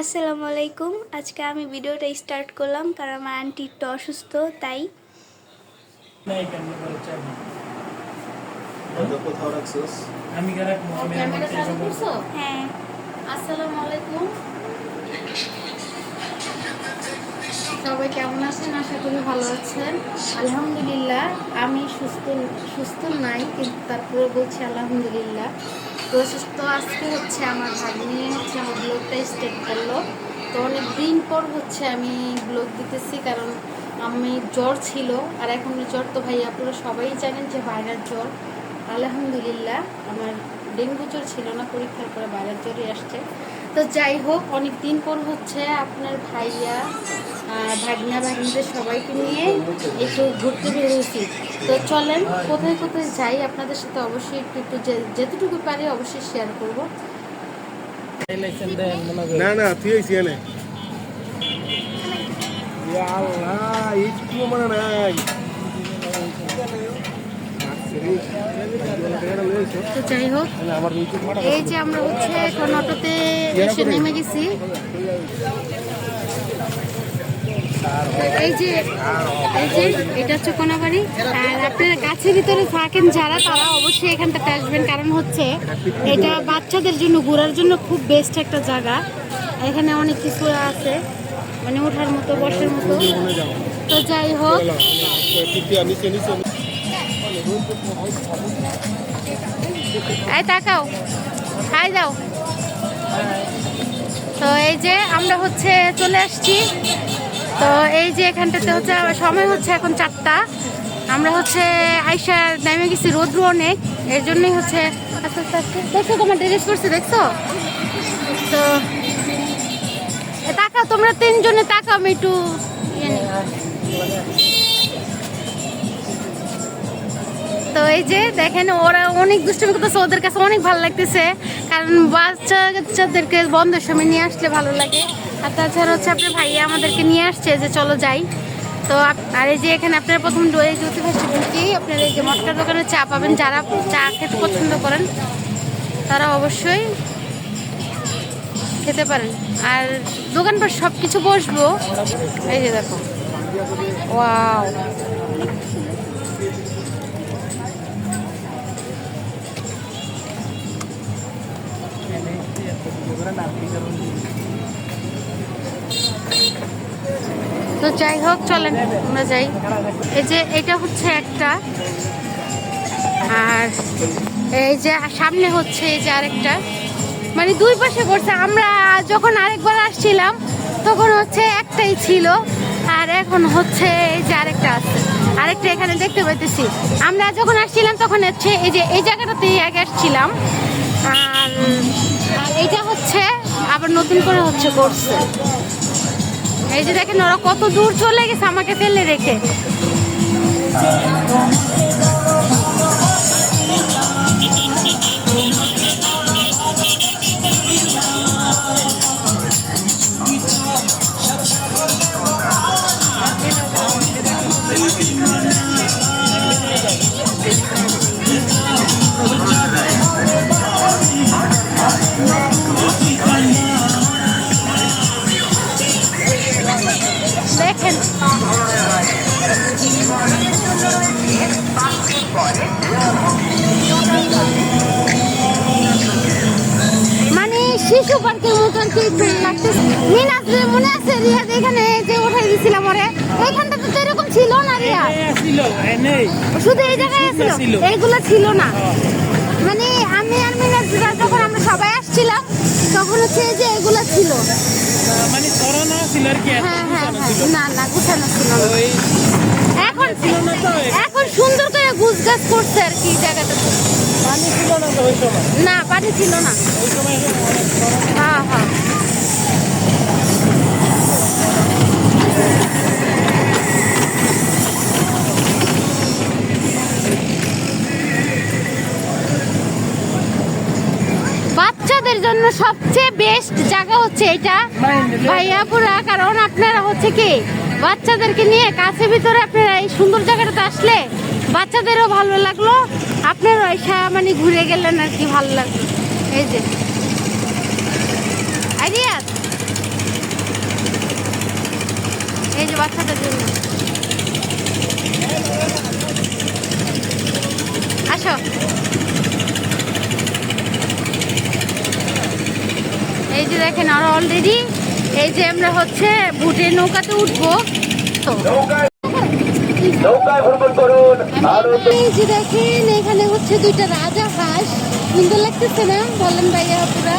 আসসালামু আলাইকুম আজকে আমি ভিডিওটা স্টার্ট করলাম কারণ আমার আন্টি একটু অসুস্থ তাই। আমি হ্যাঁ। আসসালামু আলাইকুম সবাই কেমন আছেন? আশা করি ভালো আছেন। আলহামদুলিল্লাহ আমি সুস্থ সুস্থ নাই কিন্তু তারপরে বলছি আলহামদুলিল্লাহ। তো সুস্থ আজকে হচ্ছে আমার ভাগ্নি হচ্ছে আমার ব্লগটা স্টার্ট করল। তো অনেক দিন পর হচ্ছে আমি ব্লগ দিতেছি, কারণ আমি জ্বর ছিল, আর এখন জ্বর তো ভাই আপনারা সবাই জানেন যে বাইরের জ্বর। আলহামদুলিল্লাহ, আমার ডেঙ্গু জ্বর ছিল না, পরীক্ষার পরে বাইরের জ্বরই আসছে। তো যাই হোক অনেক দিন পর হচ্ছে আপনার ভাইয়া ভাগনা ভাগনিদের সবাইকে নিয়ে একটু ঘুরতে বেরিয়েছি। তো চলেন কোথায় কোথায় যাই আপনাদের সাথে অবশ্যই একটু একটু যে- যেতটুকু পারি অবশ্যই শেয়ার করব। না না তুই এই সিয়ানে আল্লাহ একটু মানে নাই। তো যাই হোক, এই যে আমরা হচ্ছে এখন অটোতে এসে নেমে গেছি। এই যে এই যে, এটা হচ্ছে কোনাবাড়ি। আর আপনারা গাছের ভিতরে থাকেন যারা, তারা অবশ্যই এখানটাতে আসবেন। কারণ হচ্ছে এটা বাচ্চাদের জন্য, ঘোরার জন্য খুব বেস্ট একটা জায়গা। এখানে অনেক কিছু আছে মানে ওঠার মতো, বসার মতো। তো যাই হোক। এই তাকাও। হাই যাও তো এই যে আমরা হচ্ছে চলে আসছি। তো এই যে এখানটাতে হচ্ছে সময় হচ্ছে এখন চারটা। আমরা হচ্ছে আইসা নেমে গেছি রোদ্র অনেক এর জন্যই হচ্ছে আস্তে আস্তে আস্তে। দেখছ তোমার ড্রেস করছে দেখছ? তো তাকাও, তোমরা তিনজনে তাকাও, আমি একটু ইয়ে তো এই যে দেখেন, ওরা অনেক দুষ্টুমি করতেছে, ওদের কাছে অনেক ভালো লাগতেছে। কারণ বাচ্চা কাচ্চাদেরকে বন্ধের সময় নিয়ে আসলে ভালো লাগে। আর তাছাড়া হচ্ছে আপনার ভাইয়া আমাদেরকে নিয়ে আসছে যে চলো যাই। তো আর এই যে এখানে আপনারা প্রথম ডোয়ে জ্যোতি ভাষা ঢুকি, আপনারা এই যে মটকার দোকানে চা পাবেন, যারা চা খেতে পছন্দ করেন, তারা অবশ্যই খেতে পারেন। আর দোকানপাট সব কিছু বসবো। এই যে দেখো। ওয়াও। তো যাই হোক, চলেন, আমরা যাই। এই যে, এটা হচ্ছে একটা। আর এই যে, সামনে হচ্ছে এই যে আরেকটা। মানে দুই পাশে করছে আমরা যখন আরেকবার আসছিলাম, তখন হচ্ছে একটাই ছিল। আর এখন হচ্ছে এই যে আরেকটা আছে। আরেকটা এখানে দেখতে পাইতেছি। আমরা যখন আসছিলাম, তখন হচ্ছে এই যে, এই জায়গাটাতেই আগে আসছিলাম। আর আর এইটা হচ্ছে, আবার নতুন করে হচ্ছে করছে। এই যে দেখেন, ওরা কত দূর চলে গেছে আমাকে ফেলে রেখে। শিশু পার্কের মতন কি লাগতেছে মিনাস মনে আছে রিয়াজ এখানে যে উঠাই দিছিলাম ওরে? এইখানটা তো এরকম ছিল না রিয়াজ শুধু এই জায়গায় ছিল। এইগুলো ছিল না। মানে আমি আর মিনাস যখন আমরা সবাই আসছিলাম তখন হচ্ছে এই যে এগুলো ছিল। মানে ছিল আর কি হ্যাঁ হ্যাঁ হ্যাঁ। না না গুছানো ছিল না। এখন ছিল না তো এখন সুন্দর করে গুছগাছ করছে আর কি জায়গাটা না পানি ছিল না। হ্যাঁ হ্যাঁ। বাচ্চাদের জন্য সবচেয়ে বেস্ট জায়গা হচ্ছে এটা ভাইয়াপুরা কারণ আপনারা হচ্ছে কি বাচ্চাদেরকে নিয়ে কাছে ভিতরে আপনারা এই সুন্দর জায়গাটাতে আসলে বাচ্চাদেরও ভালো লাগল। আপনার ওইসা মানে ঘুরে গেলেন আর কি ভালো লাগল এই যে। এই যে এই যে দেখেন, আর অলরেডি এই যে আমরা হচ্ছে বুটের নৌকাতে উঠবো। তো দেখেন এখানে হচ্ছে দুইটা রাজা হাঁস। সুন্দর লাগতেছে না? বলেন ভাইয়া পুরা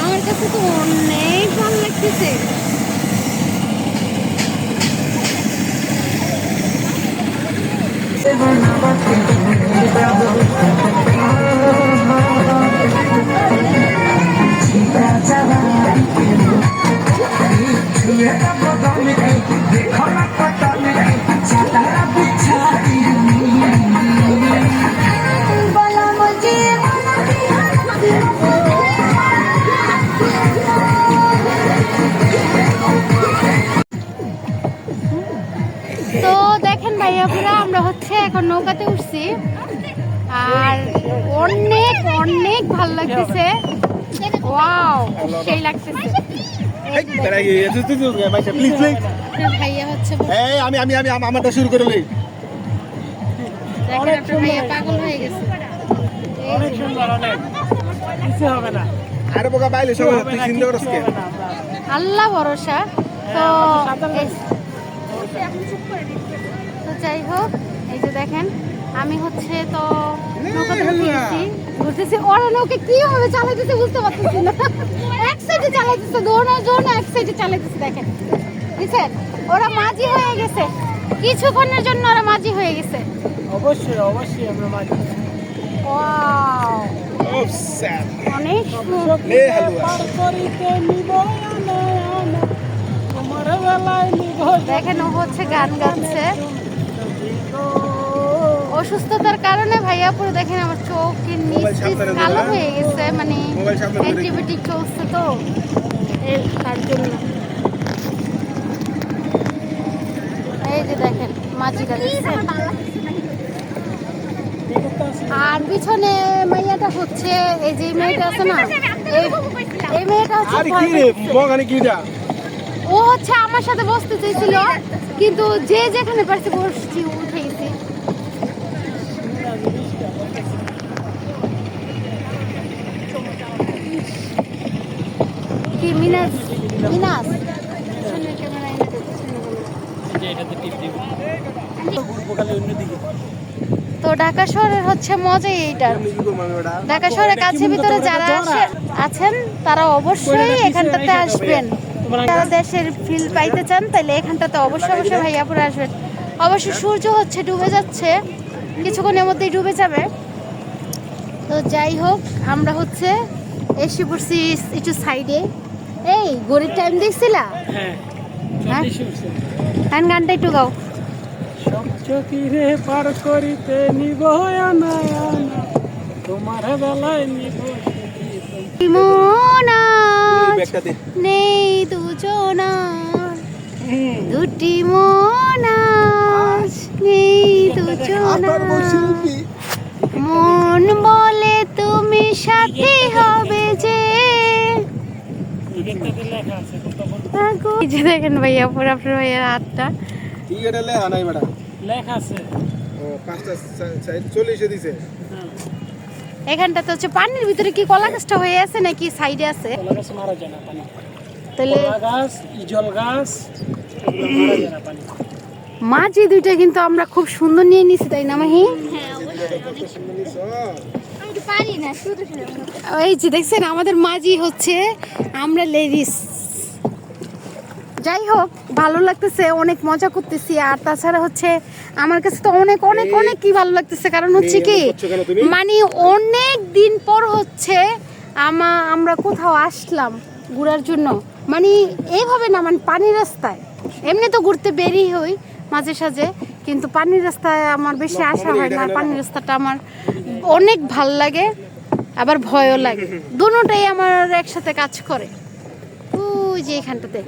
আমার কাছে তো অনেক ভালো লাগতেছে। তো এখন নৌকাতে উঠছি। আর অনেক অনেক ভালো লাগতেছে। ওয়াও সেই লাগতেছে। ভাইয়া হচ্ছে আমি আমি আমি আমারটা শুরু করে ভাইয়া পাগল হয়ে গেছে। এই অনেক সুন্দর অনেক। কিছু হবে না। আরে বোকা বাইলে কিছু তুই চিন্তা করছ কে হবে না, আমরা- আল্লাহ ভরসা। তো তো যাই হোক এই যে দেখেন আমি হচ্ছে তো ঘুরতেছি। ওরা নৌকে কি ভাবে চালাইতেছে বুঝতে পারতেছি না। এক সাইডে চালাইতেছে দোনো জোন এক সাইডে চালাইতেছে দেখেন। বুঝছেন? ওরা মাঝি হয়ে গেছে। কিছুক্ষণের জন্য ওরা মাঝি হয়ে গেছে। অবশ্যই অবশ্যই আমরা মাঝে। ওয়াও। অনেক দেখেন ও হচ্ছে গান গাচ্ছে। অসুস্থতার কারণে ভাইয়া পুরো দেখেন আমার চোখের নিচ কালো হয়ে গেছে মানে অ্যান্টিবায়োটিক চলছে তো তার জন্য। এই যে দেখেন মাঝিটা দেখছেন আর পিছনে মাইয়াটা হচ্ছে এই যে মেয়েটা আছে না এই মেয়েটা হচ্ছে ও হচ্ছে আমার সাথে বসতে চাইছিল কিন্তু যে যেখানে পারছে বসছি উঠে গেছি কি মিনাস মিনাস সামনে ক্যামেরা এনে দে, পিছনে বলো। যে এটাতে টিপ দিব বোকালে অন্যদিকে তো ঢাকা শহরের হচ্ছে মজাই এইটার। কি ঢাকা শহরের কাছে ভিতরে যারা আছেন, তারা অবশ্যই এখানটাতে আসবেন। যারা দেশের ফিল পাইতে চান তাহলে এখানটাতে অবশ্যই অবশ্যই ভাইয়াপুরে আসবেন। অবশ্য সূর্য হচ্ছে, ডুবে যাচ্ছে। কিছুক্ষণের মধ্যেই ডুবে যাবে। তো যাই হোক, আমরা হচ্ছে এসে পড়ছি একটু সাইডে এই গড়ির টাইম দেখছিলা? হ্যাঁ হ্যাঁ? গানটা একটু গাও। সব চকিরে পার করিতে নিব তোমার বেলায় নিব মন নেই দুজনার দুটি মন নেই মন বলে তুমি সাথী হবে। যে দেখেন ভাইয়া পুরো আপনার ভাইয়ার হাতটা। লেখা আছে। ও পাঁচটা দিছে। হ্যাঁ। এখানটাতে হচ্ছে পানির ভিতরে কি কলা গাছটা হয়ে আছে নাকি সাইডে আছে? কলা গাছ মারা যায় না পানি। তাহলে কলা গাছ ইজল গাছ মারা যায় না পানি। মাঝি দুইটা কিন্তু আমরা খুব সুন্দর নিয়ে নিছি তাই না মাহি? এই যে দেখছেন আমাদের মাঝি হচ্ছে আমরা লেডিস। যাই হোক ভালো লাগতেছে অনেক মজা করতেছি। আর তাছাড়া হচ্ছে আমার কাছে তো অনেক অনেক অনেক কি ভালো লাগতেছে। কারণ হচ্ছে কি? মানে অনেক দিন পর হচ্ছে আমা আমরা কোথাও আসলাম ঘোরার জন্য। মানে এইভাবে না মানে পানি রাস্তায়। এমনি তো ঘুরতে বেরিয়ে হই মাঝে সাঝে। কিন্তু পানির রাস্তায় আমার বেশি আসা হয় না। পানির রাস্তাটা আমার অনেক ভালো লাগে, আবার ভয়ও লাগে। দুটোটাই আমার একসাথে কাজ করে। ওই যে এখানটাতে।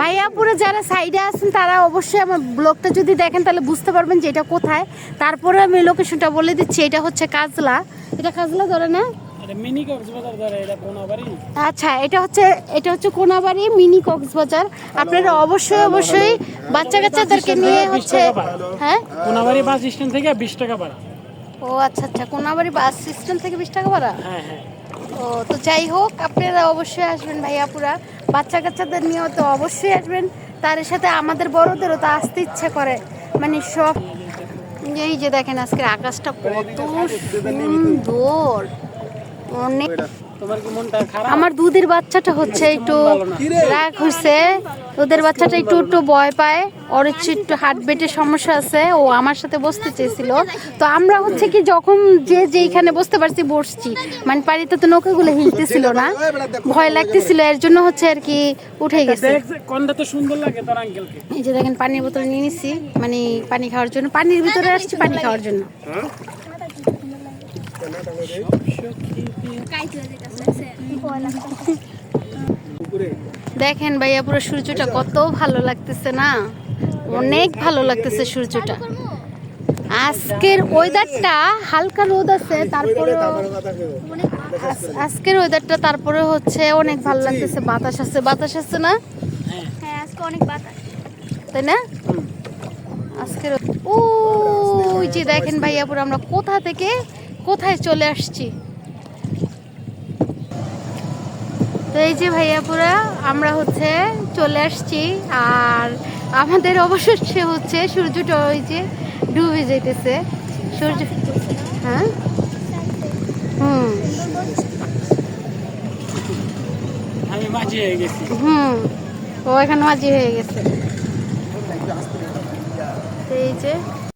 ভাইয়াপুরে যারা সাইডে আছেন, তারা অবশ্যই আমার ব্লগটা যদি দেখেন, তাহলে বুঝতে পারবেন যে এটা কোথায়। তারপরে আমি লোকেশনটা বলে দিচ্ছি, এটা হচ্ছে কাজলা। এটা কাজলা ধরে না? মিনি কক্সবাজার এটা কোনাবাড়ি? আচ্ছা এটা হচ্ছে এটা হচ্ছে কোনাবাড়ি মিনি কক্সবাজার। আপনারা অবশ্যই অবশ্যই বাচ্চা কাচ্চাদেরকে নিয়ে হচ্ছে হ্যাঁ? কোনাবাড়ি বাস স্ট্যান্ড থেকে বিশ টাকা ভাড়া। ও আচ্ছা আচ্ছা কোনাবাড়ি বাস স্ট্যান্ড থেকে বিশ টাকা ভাড়া? হ্যাঁ হ্যাঁ। ও তো যাই হোক আপনারা অবশ্যই আসবেন ভাইয়াপুরা বাচ্চা কাচ্চাদের নিয়েও তো অবশ্যই আসবেন। তার সাথে আমাদের বড়দেরও তো আসতে ইচ্ছে করে। মানে সব এই যে দেখেন আজকের আকাশটা কত সুন্দর। অনেক তোমার কি মনটা খারাপ? আমার দুধের বাচ্চাটা হচ্ছে একটু রাগ হয়েছে দুধের বাচ্চাটা একটু একটু ভয় পায়। ওর হচ্ছে একটু হার্ট বেটের সমস্যা আছে। ও আমার সাথে বসতে চেয়েছিল। তো আমরা হচ্ছে কি যখন যে যেইখানে বসতে পারছি বসছি। মানে পানিতে তো নৌকাগুলো হিলতেছিল না। ভয় লাগতেছিল। এর জন্য হচ্ছে আর কি উঠে গেছে। দেখ কোনটা তো সুন্দর লাগে তোর আঙ্কেলকে এই যে দেখেন পানির বোতল নিয়ে নিছি। মানে পানি খাওয়ার জন্য। পানির ভিতরে আসছি পানি খাওয়ার জন্য। উপরে দেখেন ভাইয়া, পুরো সূর্যটা কত ভালো লাগতেছে না? অনেক ভালো লাগতেছে সূর্যটা। আজকের ওয়েদারটা হালকা রোদ আছে তারপরে আজকের ওয়েদারটা তারপরে হচ্ছে অনেক ভালো লাগতেছে। বাতাস আছে বাতাস আছে না? হ্যাঁ তাই না? আজকের ও যে দেখেন ভাইয়া, পুরো আমরা কোথা থেকে কোথায় চলে আসছি? তো এই যে ভাইয়াপুরা আমরা হচ্ছে চলে আসছি আর আমাদের অবশেষে হচ্ছে সূর্যটা ওই যে ডুবে যেতেছে সূর্য হ্যাঁ? হুম। আমি মাঝি হয়ে গেছি। হুম। ও এখানে মাঝি হয়ে গেছে। তো এই যে